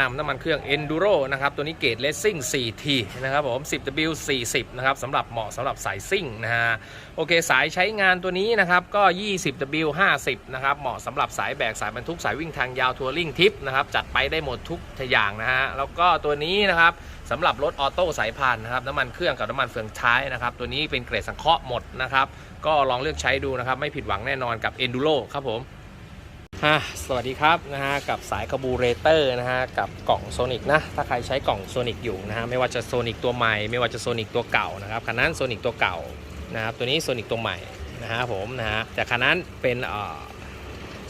น้ำมันเครื่อง Enduro นะครับ ตัวนี้เกรด Racing 4T นะครับผม 10W 40 นะครับสำหรับเหมาะสำหรับสายซิ่งนะฮะ โอเค สายใช้งานตัวนี้นะครับ ก็ 20W 50 นะครับ เหมาะสำหรับสายแบก สายบรรทุก สายวิ่งทางยาว ทัวริงทิปนะครับ จัดไปได้หมดทุกอย่างนะฮะ แล้วก็ตัวนี้นะครับสำหรับรถออโต้สายพานนะครับ น้ำมันเครื่องกับน้ำมันเฟืองท้ายนะครับ ตัวนี้เป็นเกรดสังเคราะห์หมดนะครับ ก็ลองเลือกใช้ดูนะครับ ไม่ผิดหวังแน่นอนกับ Enduro ครับผม สวัสดีครับนะฮะกับสายคาบูเรเตอร์นะฮะกับกล่องโซนิกนะถ้าใครใช้กล่องโซนิกอยู่นะฮะไม่ว่าจะโซนิกตัวใหม่ไม่ว่าจะโซนิกตัวเก่านะครับคันนั้นโซนิกตัวเก่านะครับตัวนี้โซนิกตัวใหม่นะฮะผมนะฮะแต่คันนั้นเป็น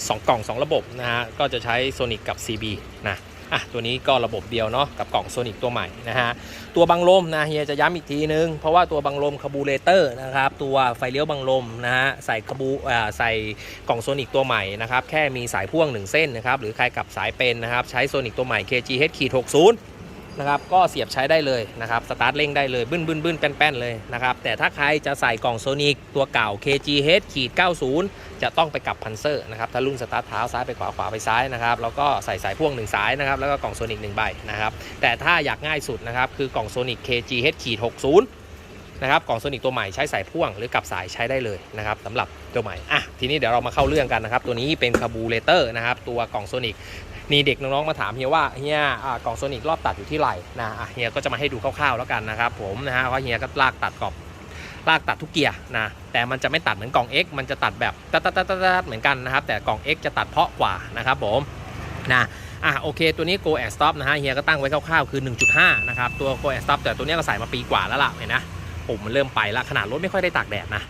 สองกล่องสองระบบนะฮะก็จะใช้โซนิกกับ CB นะ อะตัวนี้ก็ระบบเดียวเนาะกับกล่องโซนิกตัวใหม่นะฮะตัวบังลมนะเฮียจะย้ำอีกทีนึง เพราะว่าตัวบังลมคาบูเลเตอร์นะครับตัวไฟเลี้ยวบังลมนะฮะใส่คาบูอ่าใส่กล่องโซนิกตัวใหม่นะครับแค่มีสายพ่วง 1 เส้นนะครับหรือใครกับสายเป็นนะครับใช้โซนิกตัวใหม่ KGH ขีด60 นะครับก็เสียบใช้ได้เลยนะครับสตาร์ทเร่งได้เลยบึ้นบึ้นบึ้นแป้นแป้นเลยนะครับแต่ถ้าใครจะใส่กล่องโซนิกตัวเก่า KGH ขีด90 จะต้องไปกับพันเซอร์นะครับถ้ารุ่นสตาร์ทเท้าซ้ายไปขวาขวาไปซ้ายนะครับแล้วก็ใส่สายพ่วง1สายนะครับแล้วก็กล่องโซนิก1ใบนะครับแต่ถ้าอยากง่ายสุดนะครับคือกล่องโซนิก KGH ขีด60 นะครับกล่องโซนิกตัวใหม่ใช้สายพ่วงหรือกับสายใช้ได้เลยนะครับสำหรับตัวใหม่อะทีนี้เดี๋ยวเรามาเข้าเรื่องกันนะครับ ตัวนี้เป็นคาบูเลเตอร์นะครับตัวกล่องโซนิกนี่เด็กน้องๆมาถามเฮียว่าเฮียกล่องโซนิกรอบตัดอยู่ที่ไหร่นะเฮียก็จะมาให้ดูคร่าวๆแล้วกันนะครับผมนะฮะว่าเฮียก็ลากตัดกรอบลากตัดทุกเกียร์นะแต่มันจะไม่ตัดเหมือนกล่อง X มันจะตัดแบบตัดตัดตัดตัดเหมือนกันนะครับแต่กล่อง X จะตัดเพาะกว่านะครับผมนะอะโอเค ตัวนี้ Go and Stop นะฮะเฮียก็ตั้งไว้คร่าวๆคือ 1.5 นะครับ ตัว Go and Stop แต่ตัวนี้ก็ใส่มาปีกว่าแล้วล่ะเห็นนะ ปุ่มมันเริ่มไปแล้วขนาดรถไม่ค่อยได้ตากแดดนะ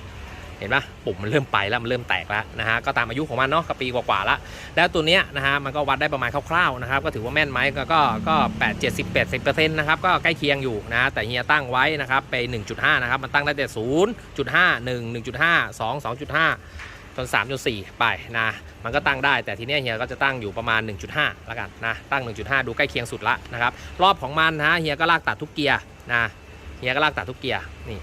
เห็นปะปุ่มมันเริ่มไปแล้วมันเริ่มแตกแล้วนะฮะก็ตามอายุของมันเนาะก็ปีกว่าๆแล้วแล้วตัวเนี้ยนะฮะมันก็วัดได้ประมาณคร่าวๆนะครับก็ถือว่าแม่นไหมก็ก็ก็8 70 80เปอร์เซ็นต์นะครับก็ใกล้เคียงอยู่นะ แต่เฮียตั้งไว้นะครับไป1.5นะครับมันตั้งได้แต่0.5 1 1.5 2 2.5จน3จน4ไปนะมันก็ตั้งได้แต่ทีเนี้ยเฮียก็จะตั้งอยู่ประมาณ 1.5แล้วกันนะตั้ง 1.5 ดูใกล้เคียงสุดละนะครับรอบของมันนะเฮียก็ลากตัดทุกเกียร์นะ ฮียก็ลากตัดทุกเกียร์นี่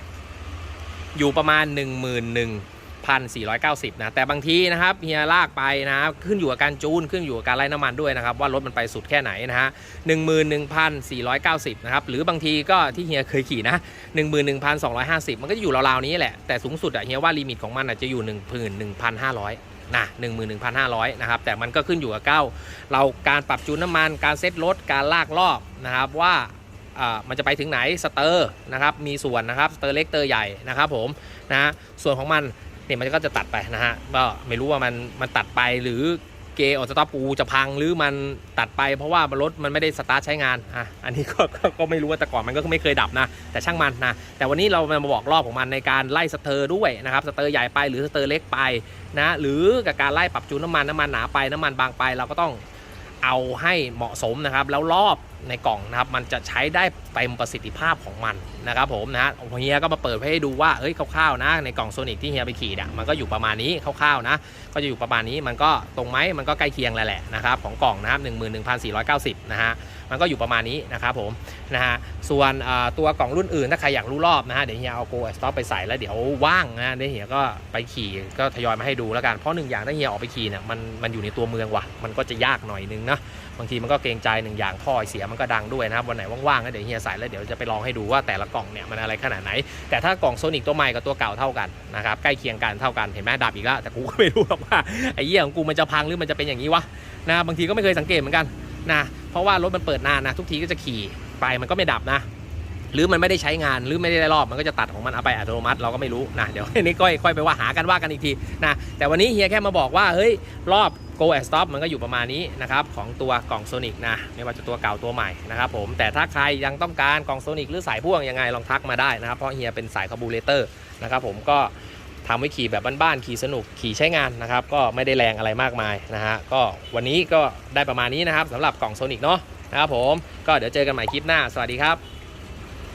อยู่ประมาณ 11,490 นะ แต่บางทีนะครับเฮียลากไปนะครับขึ้นอยู่กับการจูน ขึ้นอยู่กับการไล่น้ำมันด้วยนะครับ ว่ารถมันไปสุดแค่ไหนนะฮะ11,490 นะครับ หรือบางทีก็ที่เฮียเคยขี่นะ 11,250 มันก็จะอยู่ราวๆนี้แหละ แต่สูงสุดอะเฮียว่าลิมิตของมันอะจะอยู่ 11,500นะ11,500 นะครับ แต่มันก็ขึ้นอยู่กับเก้าเราการปรับจูนน้ำมัน การเซ็ตรถ การลากรอบนะครับว่า มันจะไปถึงไหนสเตอร์นะครับมีส่วนนะครับสเตอร์เล็กเตอร์ใหญ่นะครับผมนะส่วนของมันเนี่ยมันก็จะตัดไปนะฮะก็ไม่รู้ว่ามันมันตัดไปหรือเกออสตาปูจะพังหรือมันตัดไปเพราะว่ารถมันไม่ได้สตาร์ทใช้งานอะอันนี้ก็ก็ก็ไม่รู้ว่าแต่ก่อนมันก็ไม่เคยดับนะ แต่ช่างมันนะแต่วันนี้เรามาบอกรอบของมันในการไล่สเตอร์ด้วยนะครับสเตอร์ใหญ่ไปหรือสเตอร์เล็กไปนะหรือกับการไล่ปรับจูนน้ำมันน้ำมันหนาไปน้ำมันบางไปเราก็ต้อง เอาให้เหมาะสมนะครับ แล้วรอบในกล่องนะครับ มันจะใช้ได้เต็มประสิทธิภาพของมันนะครับผมนะเฮียก็มาเปิดให้ดูว่าเฮ้ยคร่าวๆนะ ในกล่องโซนิกที่เฮียไปขี่เนี่ยมันก็อยู่ประมาณนี้คร่าวๆนะ ก็จะอยู่ประมาณนี้มันก็ตรงไหมมันก็ใกล้เคียงแหละแหละนะครับของกล่องนะครับหหหนนนนึึ่่่งมืพัสี่ร้อยเก้าสิบนะฮะ มันก็อยู่ประมาณนี้นะครับผมนะฮะส่วนตัวกล่องรุ่นอื่นถ้าใครอยากรู้รอบนะฮะเดี๋ยวเฮียเอาโกสต็อปไปใส่แล้วเดี๋ยวว่างนะเดี๋ยวเฮียก็ไปขี่ก็ทยอยมาให้ดูแล้วกันเพราะหนึ่งอย่างถ้าเฮียออกไปขี่เนี่ยมันมันอยู่ในตัวเมืองว่ะมันก็จะยากหน่อยนึงนะบางทีมันก็เกรงใจหนึ่งอย่างท่อเสียมันก็ดังด้วยนะครับวันไหนว่างๆก็เดี๋ยวเฮียใส่แล้วเดี๋ยวจะไปลองให้ดูว่าแต่ละกล่องเนี่ยมันอะไรขนาดไหน แต่ถ้ากล่องโซนิกตัวใหม่กับตัวเก่าเท่ากันนะครับใกล้เคียงกันเท่ากันเห็นไหมดับอีกแล้วแต่กูก็ไม่รู้หรอกว่าไอ้เหี้ยของกูมันจะพังหรือมันจะเป็นอย่างนี้วะนะบางทีก็ไม่เคยสังเกตเหมือนกัน นะเพราะว่ารถมันเปิดนานนะทุกทีก็จะขี่ไปมันก็ไม่ดับนะ หรือมันไม่ได้ใช้งานหรือไม่ได้รอบมันก็จะตัดของมันเอาไปอัตโนมัติเราก็ไม่รู้นะเดี๋ยวนนี้ก็ค่อยไปว่าหากันว่ากันอีกทีนะแต่วันนี้เฮียแค่มาบอกว่าเฮ้ยรอบ go and stop มันก็อยู่ประมาณนี้นะครับของตัวกล่องโซนิกนะไม่ว่าจะตัวเก่าตัวใหม่นะครับผมแต่ถ้าใครยังต้องการกล่องโซนิกหรือสายพ่วงยังไงลองทักมาได้นะครับเพราะเฮียเป็นสายคาบูเลเตอร์นะครับผมก็ ทำไว้ขี่แบบบ้านๆขี่สนุกขี่ใช้งานนะครับ ก็ไม่ได้แรงอะไรมากมายนะฮะก็วันนี้ก็ได้ประมาณนี้นะครับสำหรับกล่องโซนิกเนาะนะครับผมก็เดี๋ยวเจอกันใหม่คลิปหน้า สวัสดีครับ